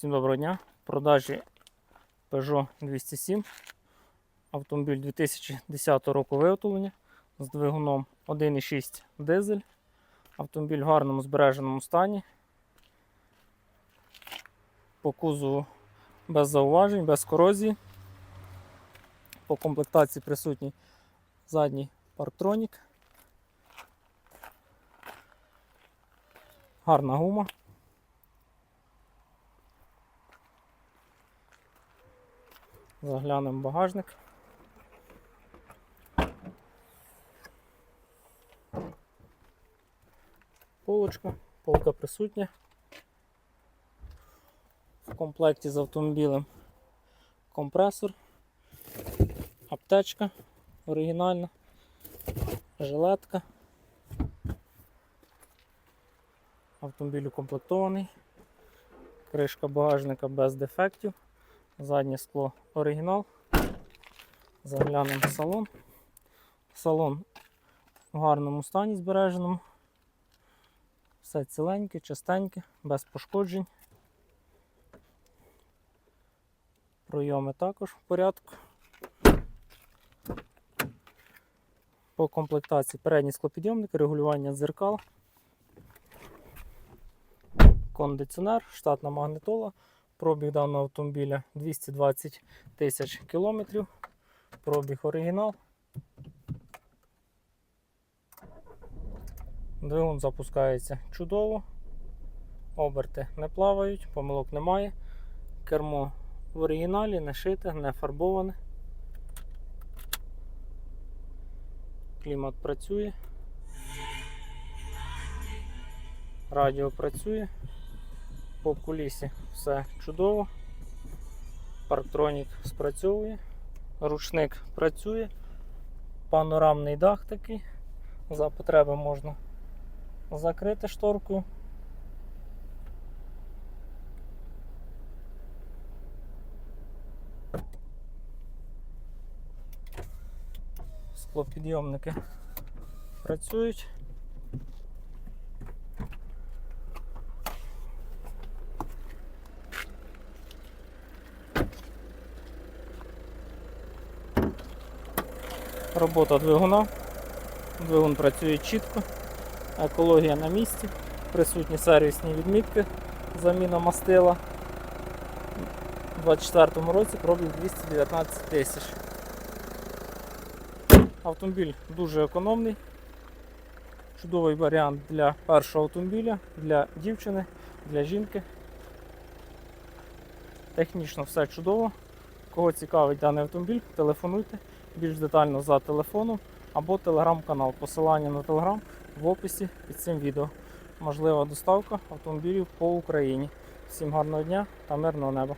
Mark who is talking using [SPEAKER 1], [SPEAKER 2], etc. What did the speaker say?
[SPEAKER 1] Всім доброго дня. Продажі Peugeot 207. Автомобіль 2010 року виготовлення з двигуном 1,6 дизель. Автомобіль в гарному збереженому стані. По кузову без зауважень, без корозії. По комплектації присутній задній парктронік. Гарна гума. Заглянемо багажник. Полочка, полка присутня. В комплекті з автомобілем компресор, аптечка оригінальна, жилетка. Автомобіль укомплектований. Кришка багажника без дефектів. Заднє скло оригінал. Заглянемо в салон. Салон в гарному стані збереженому. Все ціленьке, чистеньке, без пошкоджень. Пройоми також в порядку. По комплектації передній склопідйомник, регулювання дзеркал, кондиціонер, штатна магнитола. Пробіг даного автомобіля 220 тисяч кілометрів. Пробіг оригінал. Двигун запускається чудово. Оберти не плавають, помилок немає. Кермо в оригіналі, не шите, не фарбоване. Клімат працює. Радіо працює. По кулісі все чудово. Парктронік спрацьовує, ручник працює, панорамний дах такий. За потреби можна закрити шторкою. Склопідйомники працюють. Робота двигуна. Двигун працює чітко, екологія на місці, присутні сервісні відмітки, заміна мастила. У 2024 році пробіг 219 тисяч. Автомобіль дуже економний. Чудовий варіант для першого автомобіля, для дівчини, для жінки. Технічно все чудово. Кого цікавить даний автомобіль, телефонуйте більш детально за телефоном або телеграм-канал. Посилання на телеграм в описі під цим відео. Можлива доставка автомобілів по Україні. Всім гарного дня та мирного неба.